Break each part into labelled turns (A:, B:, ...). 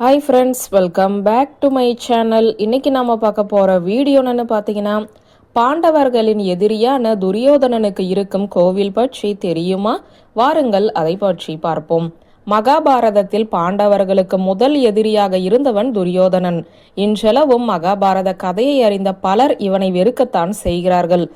A: Hi friends welcome back to my channel இன்னைக்கு நம்ம பார்க்க போகிற வீடியோன்னு பார்த்தீங்கன்னா பாண்டவர்களின் எதிரியான துரியோதனனுக்கு இருக்கும் கோவில் பற்றி தெரியுமா? வாருங்கள் அதை பற்றி பார்ப்போம். மகாபாரதத்தில் பாண்டவர்களுக்கு முதல் எதிரியாக இருந்தவன் துரியோதனன். இன்றளவும் மகாபாரத கதையை அறிந்த பலர் இவனை வெறுக்கத்தான் செய்கிறார்கள்.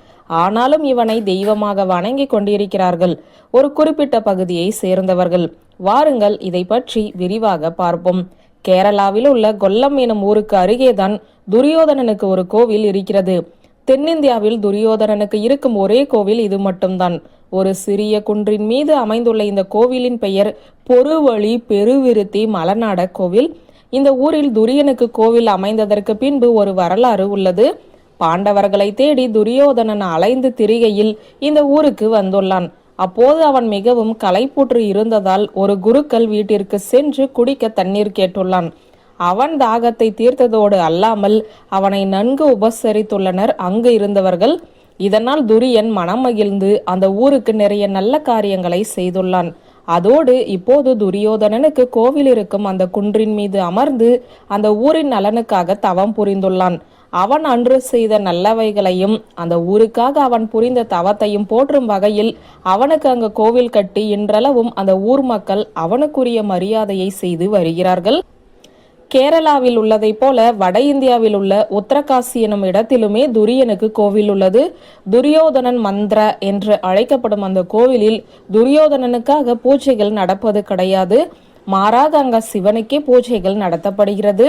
A: ஆனாலும் இவனை தெய்வமாக வணங்கி கொண்டிருக்கிறார்கள். ஒரு குறிப்பிட்ட பகுதியை சேர்ந்தவர்கள். வாருங்கள் இதை பற்றி விரிவாக பார்ப்போம். கேரளாவில் உள்ள கொல்லம் எனும் ஊருக்கு அருகேதான் துரியோதனனுக்கு ஒரு கோவில் இருக்கிறது. தென்னிந்தியாவில் துரியோதனனுக்கு இருக்கும் ஒரே கோவில் இது மட்டும்தான். ஒரு சிறிய குன்றின் மீது அமைந்துள்ள இந்த கோவிலின் பெயர் பொருவழி பெருவிருத்தி மலநாட கோவில். இந்த ஊரில் துரியனுக்கு கோவில் அமைந்ததற்கு பின்பு ஒரு வரலாறு உள்ளது. பாண்டவர்களை தேடி துரியோதனன் அலைந்து திரிகையில் இந்த ஊருக்கு வந்துள்ளான். அப்போது அவன் மிகவும் களைப்புற்று இருந்ததால் ஒரு குருக்கள் வீட்டிற்கு சென்று குடிக்க தண்ணீர் கேட்டுள்ளான். அவன் தாகத்தை தீர்த்ததோடு அல்லாமல் அவனை நன்கு உபசரித்துள்ளனர். அங்கு இருந்தவர்கள் இதனால் துரியன் மனம் மகிழ்ந்து அந்த ஊருக்கு நிறைய நல்ல காரியங்களை செய்துள்ளான். அதோடு இப்போது துரியோதனனுக்கு கோவில் இருக்கும் அந்த குன்றின் மீது அமர்ந்து அந்த ஊரின் நலனுக்காக தவம் புரிந்துள்ளான். அவன் அன்று செய்த நல்லவைகளையும் அந்த ஊருக்காக அவன் புரிந்த தவத்தையும் போற்றும் வகையில் அவனுக்கு அங்கு கோவில் கட்டி இன்றளவும் அந்த ஊர் மக்கள் அவனுக்குரிய மரியாதையை செய்து வருகிறார்கள். கேரளாவில் உள்ளதைப் போல வட இந்தியாவில் உள்ள உத்தரகாசி எனும் இடத்திலுமே துரியனுக்கு கோவில் உள்ளது. துரியோதனன் மந்திர என்று அழைக்கப்படும் அந்த கோவிலில் துரியோதனனுக்காக பூஜைகள் நடப்பது கிடையாது. மாறாக அங்க சிவனுக்கே பூஜைகள் நடத்தப்படுகிறது.